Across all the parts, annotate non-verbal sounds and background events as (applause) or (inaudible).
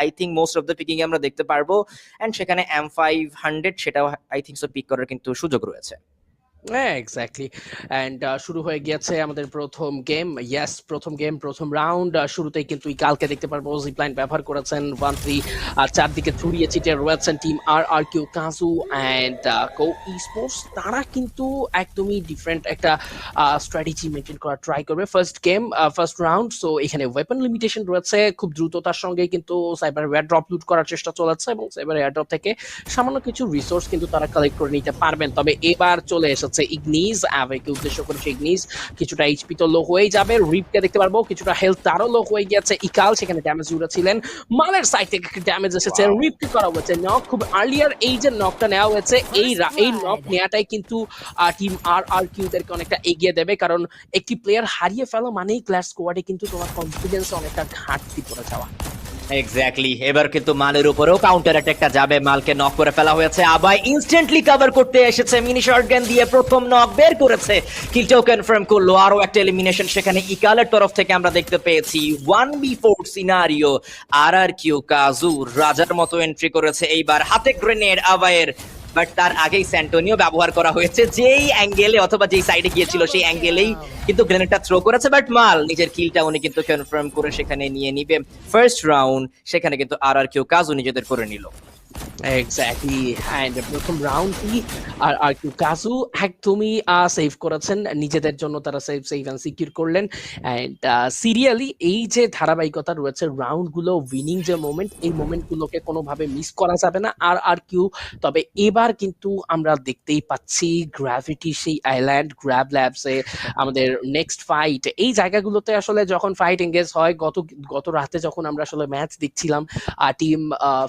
I think most of the picking আমরা দেখতে পারব। অ্যান্ড সেখানে এম ফাইভ হান্ড্রেড সেটাও আই থিঙ্ক সো পিক করার কিন্তু সুযোগ রয়েছে। হ্যাঁ এক্স্যাক্টলি অ্যান্ড শুরু হয়ে গিয়েছে আমাদের প্রথম গেম ইয়েস প্রথম গেম প্রথম রাউন্ড শুরুতেই কিন্তু কালকে দেখতে পারব ব্যবহার করেছেন ওয়ান থ্রি চারদিকে ছড়িয়ে ছিটিয়ে রয়েছেন team R R Q Kazu and co sports তারা কিন্তু একদমই ডিফারেন্ট একটা স্ট্র্যাটেজি মেনটেন করার ট্রাই করবে first game first round so এখানে ওয়েপন লিমিটেশন রয়েছে। খুব দ্রুততার সঙ্গে কিন্তু সাইবার এয়ার ড্রপ লুট করার চেষ্টা চলেছে এবং সাইবার এয়ার ড্রপ থেকে সামান্য কিছু রিসোর্স কিন্তু তারা কালেক্ট করে নিতে পারবেন। তবে এবার চলে এসেছে ইগনিস অ্যাভেকে উদ্দেশ্য করেছে ইগনিস কিছুটা এইচপি তো লো হয়েই যাবে রিপকে দেখতে পারব কিছুটা হেলথ তারও লো হয়ে গিয়েছে ইকাল সেখানে ড্যামেজ ছিলেন মালের সাইড থেকে ড্যামেজ এসেছে রিপকে করা হয়েছে নক খুব আর্লিয়ার এই যে নকটা নেওয়া হয়েছে এই এই নক নেওয়াটাই কিন্তু টিম আর আর কিউদেরকে অনেকটা এগিয়ে দেবে কারণ একটি প্লেয়ার হারিয়ে ফেলো মানেই ক্লাস স্কোয়াডে কিন্তু তোমার কনফিডেন্স অনেকটা ঘাটতি পড়ে যাওয়া। এক্স্যাক্টলি এবার কিন্তু মালের উপরেও কাউন্টার অ্যাটাকটা যাবে। মালকে নক করে ফেলা হয়েছে। আবাই ইনস্ট্যান্টলি কভার করতে এসেছে। মিনি শর্টগান দিয়ে প্রথম নক বের করেছে। কিলটাও কনফার্ম করল। আরও একটা এলিমিনেশন সেখানে ইকালের তরফ থেকে আমরা দেখতে পেয়েছি। One v four scenario R R Q Kazu রাজার মতো এন্ট্রি করেছে। এইবার হাতে গ্রেনেড আবায়ের বাট তার আগেই স্যান্টোনিও ব্যবহার করা হয়েছে। যেই অ্যাঙ্গেলে অথবা যেই সাইডে গিয়েছিল, সেই অ্যাঙ্গেলেই কিন্তু গ্রেনেডটা থ্রো করেছে। বাট মাল, নিজের কিলটা উনি কিন্তু কনফার্ম করে সেখানে নিয়ে নিবে। ফার্স্ট রাউন্ড সেখানে কিন্তু আর আর কেউ কাজও নিজেদের করে নিল। এক্স্যাক্টলি অ্যান্ড প্রথম রাউন্ডটি আর আর কাজু একদমই সেভ করেছেন। নিজেদের জন্য তারা সেভ সেভ অ্যান্ড সিকিউর করলেন। অ্যান্ড সিরিয়ালি এই যে ধারাবাহিকতা রয়েছে রাউন্ডগুলো উইনিং যে মোমেন্ট এই মোমেন্টগুলোকে কোনোভাবে মিস করা যাবে না। আর আর কিউ, তবে এবার কিন্তু আমরা দেখতেই পাচ্ছি গ্র্যাভিটি সেই আইল্যান্ড গ্র্যাব ল্যাবসে আমাদের নেক্সট ফাইট এই জায়গাগুলোতে আসলে যখন ফাইট এঙ্গেজ হয়, গত গত রাতে যখন আমরা আসলে ম্যাচ দেখছিলাম টিম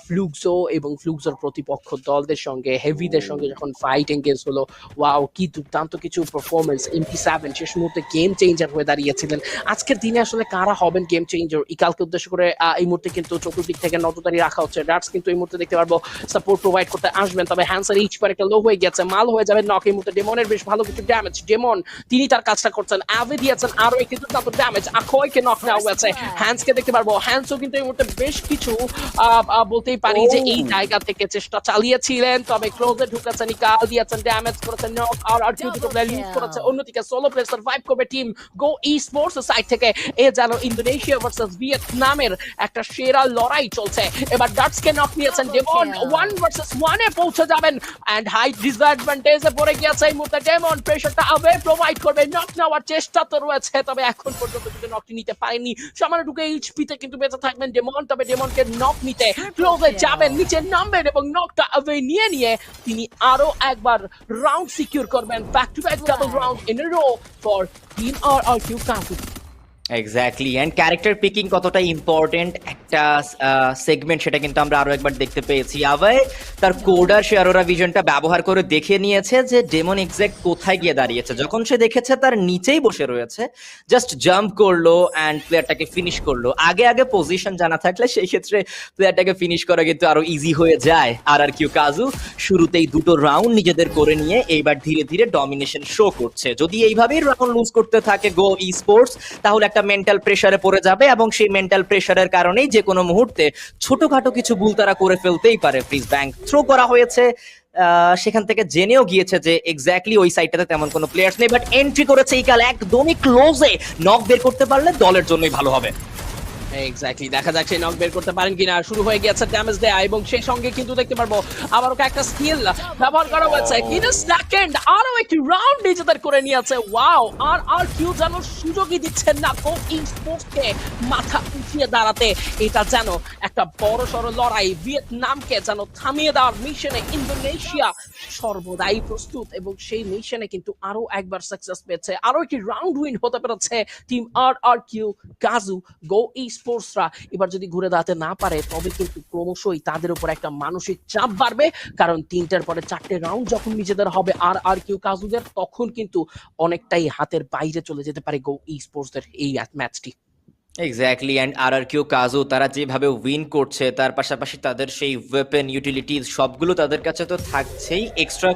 ফ্লুক্সো এবং ফ্লুক্সোর প্রতিপক্ষ দলদের সঙ্গে হেভিদের সঙ্গে যখন ফাইট এঙ্গেজ হলো ওয়াও কি দুর্দান্ত কিছু পারফরমেন্স এমপি সেভেন শেষ মুহূর্তে গেম চেঞ্জার হয়ে দাঁড়িয়েছিলেন। আজকের দিনে আসলে কারা হবেন গেম চেঞ্জার ইকালকে উদ্দেশ্য করে এই মুহূর্তে কিন্তু চতুর্দিক থেকে নজরদারি রাখা হচ্ছে। ডার্টস কিন্তু এই মুহূর্তে দেখতে পারব সাপোর্ট প্রোভাইড করতে আসবেন। তবে হ্যান্সার ইচ পর একটা লো হয়ে গেছে মাল হয়ে যাবে নক এই মুহূর্তে। ডেমনের বেশ ভালো কিছু ড্যামেজ ডেমন তিনি তার কাজটা করছেন। অ্যাভে দিয়েছেন আরও একটি দুর্দান্ত ড্যামেজ আখয়কে নক নেওয়া হয়েছে। হ্যান্সকে দেখতে পারব। হ্যান্সও কিন্তু এই মুহূর্তে বেশ কিছু বলতেই পারি যে এই জায়গা থেকে চেষ্টা চালিয়েছিলেন তবে ক্লোজে ঢুকেছেন কাল দিয়েছেন ড্যামেজ করেছেন নক আর আর কেউ দুটো প্লেয়ার লিড করেছে। অন্যদিকে সোলো প্লেয়ার সার্ভাইভ করবে team Go E sports side থেকে। এ যেন ইন্দোনেশিয়া ভার্সেস ভিয়েতনামের একটা সেরা লড়াই চলছে। এবার ডাটসকে নক নিয়েছেন ডেমন ওয়ান ভার্সেস ওয়ানে পৌঁছে যাবেন। এন্ড হাই ডিসঅ্যাডভান্টেজে পড়ে গিয়েছে এই মুহূর্তে ডেমন প্রেশারটা আবে প্রোভাইড করবে। নক নেওয়ার চেষ্টা তো রয়েছে তবে এখন পর্যন্ত কিন্তু নকটি নিতে পারেনি। সামান্য ঢুকে এইচপিতে কিন্তু বেঁচে থাকবেন ডেমন তবে ডেমনকে নক নিতে ক্লোজে যাবেন। নিচে নামবেন এবং নকটা আবে নিয়ে নিয়ে তিনি আরও একবার রাউন্ড সিকিউর করবেন। Back to back double round in a row for team R R Q count exactly and character picking কতটা ইম্পর্টেন্ট একটা সেগমেন্ট সেটা কিন্তু আমরা আরও একবার দেখতে পেয়েছি। আবার তার কোডার সে আরোরা ভিশনটা ব্যবহার করে দেখে নিয়েছে যে ডেমন এক্স্যাক্ট কোথায় গিয়ে দাঁড়িয়েছে। যখন সে দেখেছে তার নিচেই বসে রয়েছে জাস্ট জাম্প করল অ্যান্ড প্লেয়ারটাকে ফিনিশ করল। আগে আগে পজিশন জানা থাকলে সেই ক্ষেত্রে প্লেয়ারটাকে ফিনিশ করা কিন্তু আরও ইজি হয়ে যায়। আর আর কিউ কাজু শুরুতেই দুটো রাউন্ড নিজেদের করে নিয়ে এইবার ধীরে ধীরে ডমিনেশন শো করছে। যদি এইভাবেই রাউন্ড লুজ করতে থাকে গো ই স্পোর্টস তাহলে একটা মেন্টাল প্রেশারে পড়ে যাবে এবং সেই মেন্টাল প্রেশারের কারণেই যে কোনো মুহূর্তে ছোটখাটো কিছু ভুল তারা করে ফেলতেই পারে। ফ্রিজ ব্যাংক থ্রো করা হয়েছে। সেখান থেকে জেনেও গিয়েছে যে এক্স্যাক্টলি ওই সাইডটাতে তেমন কোনো প্লেয়ার্স নেই বাট এন্ট্রি করেছে এই কাল একদমই ক্লোজে নক বের করতে পারলে দলের জন্যই ভালো হবে। এক্স্যাক্টলি দেখা নক বের করতে পারেন কিনা। শুরু হয়ে গিয়েছে ড্যামেজ দেয়া এবং সেই সঙ্গে কিন্তু দেখতে পারব একটা স্কিল ব্যবহার করা হয়েছে। কিন্তু সেকেন্ড আরও একটি রাউন্ড নিজেদের করে নিয়েছে। ওয়াও আর আর কিউ যেন সুযোগই দিচ্ছেন না কো মাথা উঠিয়ে দাঁড়াতে। এটা যেন একটা বড় সড় লড়াই। ভিয়েতনামকে যেন থামিয়ে দেওয়ার মিশনে ইন্দোনেশিয়া সর্বদাই প্রস্তুত এবং সেই মিশনে কিন্তু আরও একবার সাকসেস পেয়েছে। আরও একটি রাউন্ড উইন হতে পেরেছে টিম আর আর কিউ কাজু গো ই স্পোর্টসরা এবার যদি ঘুরে দাঁড়াতে না পারে, তবে কিন্তু ক্রমশই তাদের উপর একটা মানসিক চাপ বাড়বে। কারণ তিনটার পরে চারটে রাউন্ড যখন নিজেদের হবে আর আর কিউ কাজুদের, তখন কিন্তু অনেকটাই হাতের বাইরে চলে যেতে পারে গো ই স্পোর্টসদের এই ম্যাচটি। Exactly and R R Q Kazu, তারা যেভাবে উইন করছে, তার পাশাপাশি তাদের সেই ওয়েপেন ইউটিলিটিস সবগুলো তাদের কাছে তো থাকছেই এক্সট্রা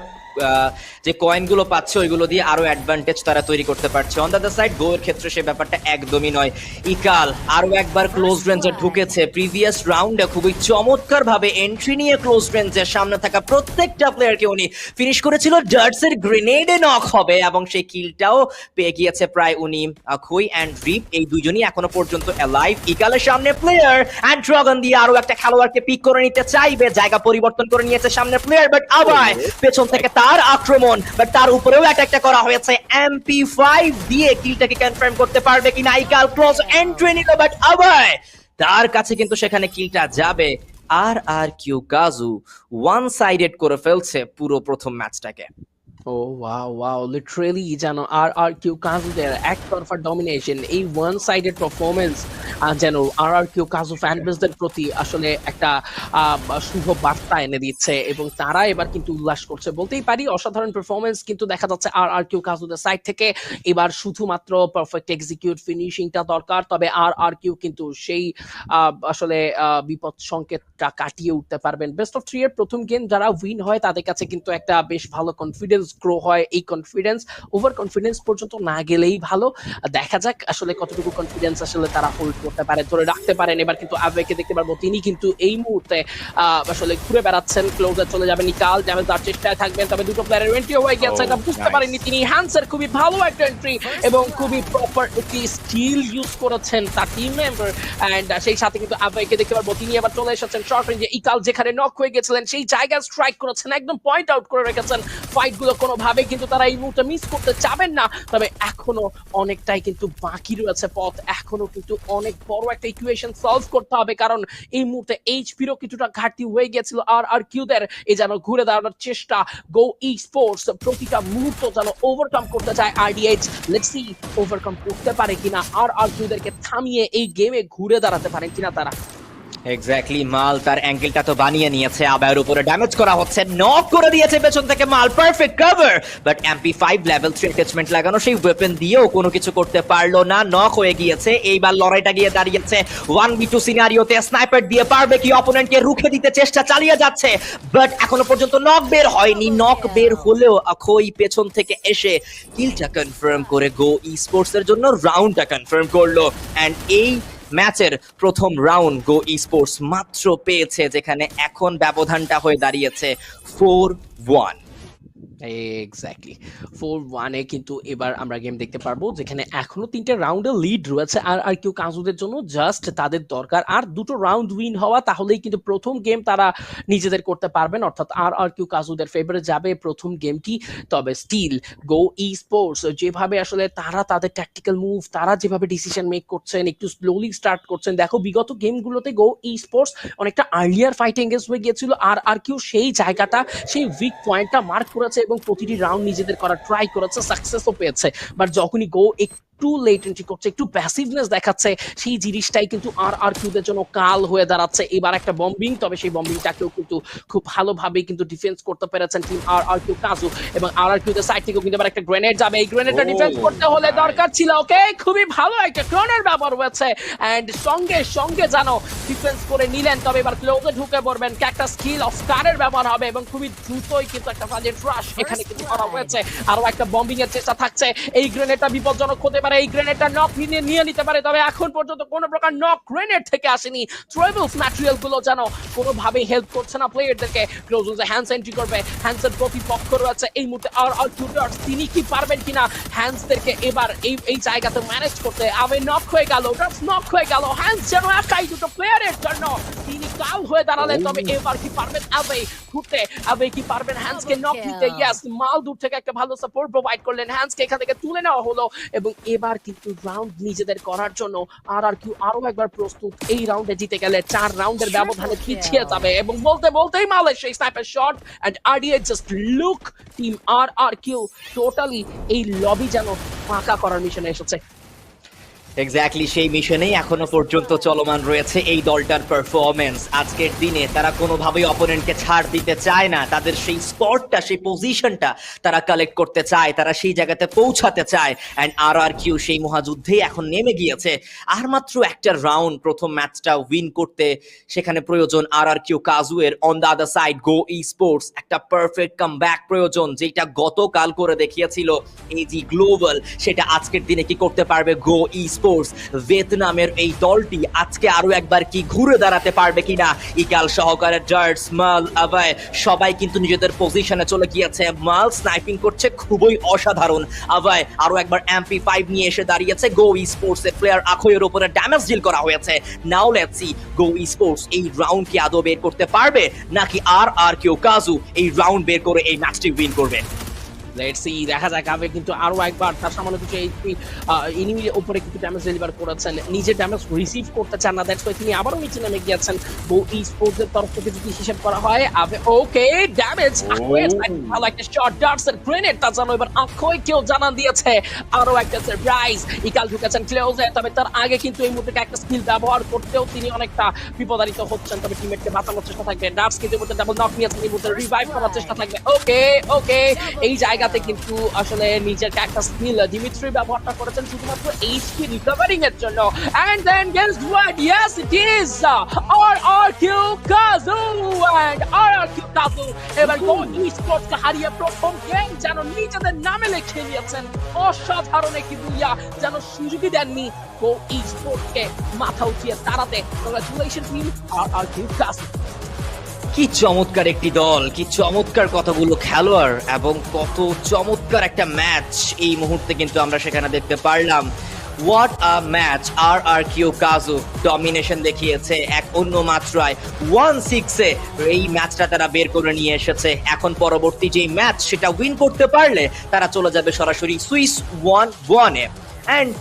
যে কয়েনগুলো পাচ্ছে ওইগুলো দিয়ে আরও অ্যাডভান্টেজ তারা তৈরি করতে পারছে। অন দ্য সাইড গোয়ের ক্ষেত্রে সে ব্যাপারটা একদমই নয়। ইকাল আরও একবার ক্লোজ রেঞ্জে ঢুকেছে। প্রিভিয়াস রাউন্ডে খুবই চমৎকার ভাবে এন্ট্রি নিয়ে ক্লোজ রেঞ্জের সামনে থাকা প্রত্যেকটা প্লেয়ারকে উনি ফিনিশ করেছিল। ডার্টসের গ্রেনেডে নক হবে এবং সেই কিলটাও পেয়ে গিয়েছে প্রায় উনি খুই অ্যান্ড রিপ এই দুজনই এখনও পর্যন্ত অ্যালাইভ ইকালের সামনে প্লেয়ার অ্যান্ড ড্রাগন দিয়ে আরও একটা খেলোয়াড়কে পিক করে নিতে চাইবে। জায়গা পরিবর্তন করে নিয়েছে সামনে প্লেয়ার বাট আবার পেছন থেকে তার আক্রমণ বাট তার উপরেও অ্যাটাকটা করা হয়েছে। এমপি ফাইভ দিয়ে কিলটাকে কনফার্ম করতে পারবে কিনা আইকাল ক্লোজ এন্ট্রি নিল বাট আবার তার কাছে কিন্তু সেখানে কিলটা যাবে। আর আর কিউ গাজু ওয়ান সাইডেড করে ফেলছে পুরো প্রথম ম্যাচটাকে ও ওয়াও ওয়াও লিটারেলি যেন আর আর কিউ কাজুদের একতরফা ডমিনেশন এই ওয়ান সাইডেড পারফরমেন্স যেন আর আর কিউ কাজু ফ্যান বেসদের প্রতি আসলে একটা শুভ বার্তা এনে দিচ্ছে এবং তারা এবার কিন্তু উল্লাস করছে। বলতেই পারি, অসাধারণ পারফরমেন্স কিন্তু দেখা যাচ্ছে আর আর কিউ কাজুদের সাইড থেকে এবার শুধুমাত্র পারফেক্ট এক্সিকিউট ফিনিশিংটা দরকার, তবে আর আর কিউ কিন্তু সেই আসলে বিপদ সংকেতটা কাটিয়ে উঠতে পারবেন। বেস্ট অফ থ্রি এর প্রথম গেম যারা উইন হয়, তাদের কাছে কিন্তু একটা বেশ ভালো কনফিডেন্স গ্রো হয় এই কনফিডেন্স ওভার কনফিডেন্স পর্যন্ত না গেলেই ভালো। দেখা যাক আসলে কতটুকু কনফিডেন্স আসলে তারা হোল্ড করতে পারে ধরে রাখতে পারেন। এবার কিন্তু আবেকে দেখতে পারব তিনি কিন্তু এই মুহূর্তে আসলে ঘুরে বেড়াচ্ছেন ক্লোজার চলে যাবেন নিকাল ড্যামেজ দেওয়ার চেষ্টায় থাকবেন। তবে দুটো প্লেয়ারের এন্ট্রি হয়ে গেছে Oh, এটা বুঝতে পারেননি তিনি হ্যান্সের খুবই ভালো একটা এন্ট্রি এবং খুবই প্রপার একটি স্কিল ইউজ করেছেন তার টিম মেম্বার এন্ড সেই সাথে কিন্তু আবেকে দেখতে পারব তিনি আবার চলে এসেছেন শর্ট রেঞ্জে ইকাল যেখানে নক হয়ে গেছিলেন সেই জায়গায় স্ট্রাইক করেছেন একদম পয়েন্ট আউট করে রেখেছেন ফাইটগুলো কোনোভাবে কিন্তু তারা এই মুহূর্তে মিস করতে চাবেন না। তবে এখনও অনেকটাই কিন্তু বাকি রয়েছে পথ। এখনও কিন্তু অনেক বড় একটা ইকুয়েশন সলভ করতে হবে। কারণ এই মুহূর্তে এইচপিরও কিছুটা ঘাটতি হয়ে গেছিল আর আর কিউদের এই যেন ঘুরে দাঁড়ানোর চেষ্টা। গো ই স্পোর্টস প্রতিটা মুহূর্ত যেন ওভারকাম করতে চায় আরডিএইচ লেটস সি ওভারকাম করতে পারে কিনা। আর আর কিউদেরকে থামিয়ে এই গেমে ঘুরে দাঁড়াতে পারেন কিনা তারা। এক্স্যাক্টলি মাল তার অ্যাঙ্কেলটা তো বানিয়ে নিয়েছে আবার উপরে ড্যামেজ করা হচ্ছে নক করে দিয়েছে পেছন থেকে মাল perfect cover but MP five level three attachment লাগানো সেই ওয়েপেন দিয়েও কোনো কিছু করতে পারল না নক হয়ে গিয়েছে, এইবার লড়াইটা গিয়ে দাঁড়িয়েছে। ওয়ান বি টু সিনারিওতে স্নাইপার দিয়ে পারবে কি অপোনেন্টকে রুখে দিতে চেষ্টা চালিয়ে যাচ্ছে। বাট এখনও পর্যন্ত নক বের হয়নি নক বের হলেও অখই পেছন থেকে এসে কিলটা কনফার্ম করে গো ই স্পোর্টস এর জন্য রাউন্ডটা কনফার্ম করল। এন্ড এই ম্যাচের প্রথম রাউন্ড গো ইস্পোর্টস স্পোর্টস মাত্র পেয়েছে, যেখানে এখন ব্যবধানটা হয়ে দাঁড়িয়েছে ফোর ওয়ান এক্স্যাক্টলি ফোর ওয়ানে কিন্তু এবার আমরা গেম দেখতে পারব, যেখানে এখনও তিনটে রাউন্ডে লিড রয়েছে। আর আর কেউ কাজুদের জন্য জাস্ট তাদের দরকার। আর দুটো রাউন্ড উইন হওয়া, তাহলেই কিন্তু প্রথম গেম তারা নিজেদের করতে পারবেন। অর্থাৎ আর আর কেউ কাজুদের ফেভারে যাবে প্রথম গেমটি তবে স্টিল গো ই স্পোর্টস যেভাবে আসলে তারা তাদের ট্যাকটিক্যাল মুভ তারা যেভাবে ডিসিশন মেক করছেন, একটু স্লোলি স্টার্ট করছেন। দেখো, বিগত গেমগুলোতে গো ই স্পোর্টস অনেকটা আর্লিয়ার ফাইট এঙ্গেজ হয়ে গিয়েছিল। আর আর কেউ সেই জায়গাটা, সেই উইক পয়েন্টটা মার্ক করেছে এবং প্রতিটি রাউন্ড নিজেদের করার ট্রাই করেছে সাকসেসও পেয়েছে। বাট যখনই গো একটু লেট এন্ট্রি করছে একটু প্যাসিভনেস দেখাচ্ছে সেই জিনিসটাই কিন্তু আর আর কিউদের জন্য কাল হয়ে দাঁড়াচ্ছে। এবার একটা বম্বিং তবে সেই বম্বিংটাকেও কিন্তু খুব ভালোভাবে কিন্তু ডিফেন্স করতে পেরেছেন টিম আর আর কিউ কাজু। এবং আর আর কিউদের সাইড থেকেও কিন্তু এবার একটা গ্রেনেড যাবে। এই গ্রেনেডটা ডিফেন্স করতে হলে দরকার ছিল ওকে খুবই ভালো একটা ক্রনের ব্যবহার হয়েছে। অ্যান্ড সঙ্গে সঙ্গে জানো ডিফেন্স করে নিলেন তবে এবার ক্লোজে ঢুকে পড়বেন। একটা স্কিল অফ স্টারের ব্যবহার হবে এবং খুবই দ্রুতই কিন্তু একটা ফাজের রাশ এখানে কিন্তু করা হয়েছে। আরও একটা বম্বিং এর চেষ্টা থাকছে। এই গ্রেনেডটা বিপজ্জনক হতে পারে এই গ্রেনেডটা নক নিয়ে নিয়ে নিতে পারে তবে এখন পর্যন্ত কোনো প্রকার নক গ্রেনেড থেকে আসেনি। ট্রেবলস ম্যাটেরিয়ালগুলো যেন কোনোভাবে হেল্প করছে না প্লেয়ারদেরকে ক্লোজ হ্যান্ডস এন্ট্রি করবে। হ্যান্ডসের প্রতিপক্ষ রয়েছে। এই মুহূর্তে আর আর টুটার্স তিনি কি পারবেন কিনা? হ্যান্ডসদেরকে এবার এই এই জায়গাতে ম্যানেজ করতে। আবে নক হয়ে গেল নক হয়ে গেল। হ্যান্ডস যেন একাই দুটো প্লেয়ারের জন্য। তিনি কাল হয়ে দাঁড়ালেন তবে এবার কি পারবেন? আবে ঘুরতে। আবে কি পারবেন? হ্যান্ডসকে নক নিতে ইয়েস মাল দূর থেকে একটা ভালো সাপোর্ট প্রোভাইড করলেন। হ্যান্ডসকে এখান থেকে তুলে নেওয়া হলো এবং এবার কিন্তু রাউন্ড নিজেদের করার জন্য আর আর কিউ আরও একবার প্রস্তুত। এই রাউন্ডে জিতে গেলে চার রাউন্ডের ব্যবধানে পিছিয়ে যাবে এবং বলতে বলতেই মালের সেই sniper shot and RDA just look team R R Q totally এই লবি যেন ফাঁকা করার মিশনে এসেছে। এক্স্যাক্টলি সেই মিশনেই এখনও পর্যন্ত চলমান রয়েছে এই দলটার পারফরমেন্স আজকের দিনে তারা কোনোভাবেই অপোনেন্টকে ছাড় দিতে চায় না। তাদের সেই স্পটটা সেই পজিশনটা তারা কালেক্ট করতে চায়, তারা সেই জায়গাতে পৌঁছাতে চায়। অ্যান্ড আর আর কিউ সেই মহাযুদ্ধেই এখন নেমে গিয়েছে। আর মাত্র একটা রাউন্ড প্রথম ম্যাচটা উইন করতে সেখানে প্রয়োজন R R Q কাজুয়ের on the other side Go E sports একটা পারফেক্ট কাম ব্যাক প্রয়োজন, যেটা গতকাল করে দেখিয়েছিল এজি গ্লোবাল সেটা আজকের দিনে কি করতে পারবে গো ই স্পোর্টস ভিয়েতনামের এই দলটি আজকে আরও একবার কি ঘুরে দাঁড়াতে পারবে কিনা? ইকাল সহকারে জার্স মাল, আবায় সবাই কিন্তু নিজেদের পজিশনে চলে গিয়েছে। মাল স্নাইপিং করছে খুবই অসাধারণ। আবায় আরও একবার এমপি ফাইভ নিয়ে এসে দাঁড়িয়েছে। গো ই স্পোর্টস এর প্লেয়ার আখয়ের উপরে ড্যামেজ ডিল করা হয়েছে। Now let's see Go sports এই রাউন্ড কি আদৌ বের করতে পারবে? নাকি আর আর কেউ কাজু এই রাউন্ড বের করে এই ম্যাচটি উইন করবে? লেটস সি দেখা যাক আবে কিন্তু আরও একবার তার সামান্য কিছু এইচপি ইনিমির উপরে কিছু ড্যামেজ ডেলিভার করেছেন। নিজে ড্যামেজ রিসিভ করতে চান না দ্যাটস ওয়াই তিনি আবারও নিচে নেমে গিয়েছেন। বো ই স্পোর্টস এর তরফ থেকে যদি হিসাব করা হয় আবে ওকে ড্যামেজ ভালো একটা শট ডার্টস এর গ্রেনেড তা জানো এবার আখই কেউ জানান দিয়েছে। আরও একটা সারপ্রাইজ ইকাল ঢুকেছেন ক্লোজে তবে তার আগে কিন্তু এই মুহূর্তে একটা স্কিল ব্যবহার করতেও তিনি অনেকটা বিপদারিত হচ্ছেন তবে টিমমেটকে বাঁচানোর চেষ্টা থাকবে। ডার্টস কিন্তু ডাবল নক নিয়েছেন এই মুহূর্তে রিভাইভ করার চেষ্টা থাকবে। ওকে ওকে এই জায়গাতে কিন্তু আসলে নিজের একটা স্কিল দিমিত্রি ব্যবহারটা করেছেন শুধুমাত্র এইচপি রিকভারিং এর জন্য। And then yes it is R R Q Kazu and R R Q Kazu এবার গো স্পোর্টস কে হারিয়ে প্রথম গেম যেন নিজেদের নামে লিখে নিয়েছেন। অসাধারণ একটি দুইয়া যেন সুযোগই দেননি গো স্পোর্টস কে মাথা উঠিয়ে দাঁড়াতে congratulation team R R Q Kazu কি চমৎকার একটি দল, কি চমৎকার কতগুলো খেলোয়াড় এবং কত চমৎকার একটা ম্যাচ এই মুহূর্তে কিন্তু আমরা সেখানে দেখতে পারলাম। What a match R R Q Kazu domination দেখিয়েছে এক অন্য মাত্রায়। ওয়ান সিক্সে এই ম্যাচটা তারা বের করে নিয়ে এসেছে। এখন পরবর্তী যে ম্যাচ সেটা উইন করতে পারলে তারা চলে যাবে সরাসরি সুইস ওয়ান ওয়ানে অ্যান্ড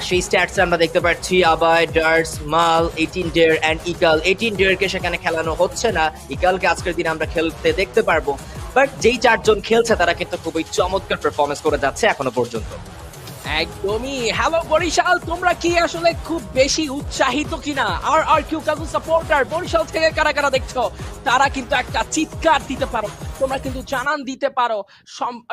সেই স্ট্যাটস আমরা দেখতে পাচ্ছি আবার ডার্স মাল অ্যান্ড ইকাল সেখানে খেলানো হচ্ছে না। ইকালকে আজকের দিন আমরা খেলতে দেখতে পারব। বাট যেই চারজন খেলছে, তারা কিন্তু খুবই চমৎকার পারফরমেন্স করে যাচ্ছে এখনও পর্যন্ত। একদমই। হ্যালো বরিশাল, তোমরা কি আসলে খুব বেশি উৎসাহিত কিনা? R R Q Kazu supporter Barishal থেকে কারা কারা দেখছ? তারা কিন্তু একটা চিৎকার দিতে পারো। তোমরা কিন্তু জানান দিতে পারো।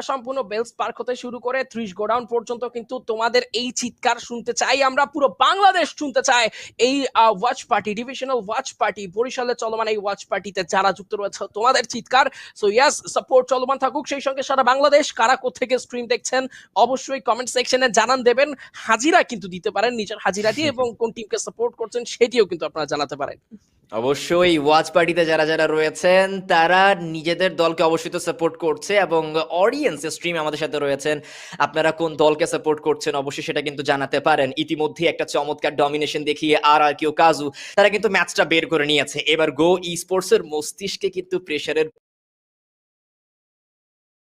সম্পূর্ণ বেলস পার্ক হতে শুরু করে ত্রিশ গোডাউন পর্যন্ত কিন্তু তোমাদের এই চিৎকার শুনতে চাই। আমরা পুরো বাংলাদেশ শুনতে চাই এই watch party divisional watch party বরিশালে চলমান এই ওয়াচ পার্টিতে যারা যুক্ত রয়েছে তোমাদের চিৎকার। সো ইয়াস সাপোর্ট চলমান থাকুক। সেই সঙ্গে সারা বাংলাদেশ কারা থেকে স্ট্রিম দেখছেন অবশ্যই কমেন্ট সেকশনে জানান দেবেন। হাজিরা কিন্তু দিতে পারেন নিজের হাজিরা দিয়ে (laughs) এবং কোন টিমকে সাপোর্ট করছেন সেটিও কিন্তু আপনারা জানাতে পারেন। অবশ্যই ওয়াচ পার্টিতে যারা যারা রয়েছেন, তারা নিজেদের দলকে অবশ্যই তো সাপোর্ট করছে এবং অডিয়েন্স স্ট্রিম আমাদের সাথে রয়েছেন। আপনারা কোন দলকে সাপোর্ট করছেন অবশ্যই সেটা কিন্তু জানাতে পারেন। ইতিমধ্যে একটা চমৎকার ডমিনেশন দেখিয়ে আর আর কেউ কাজু, তারা কিন্তু ম্যাচটা বের করে নিয়েছে। এবার গো ই স্পোর্টস এর মস্তিষ্কে কিন্তু প্রেসারের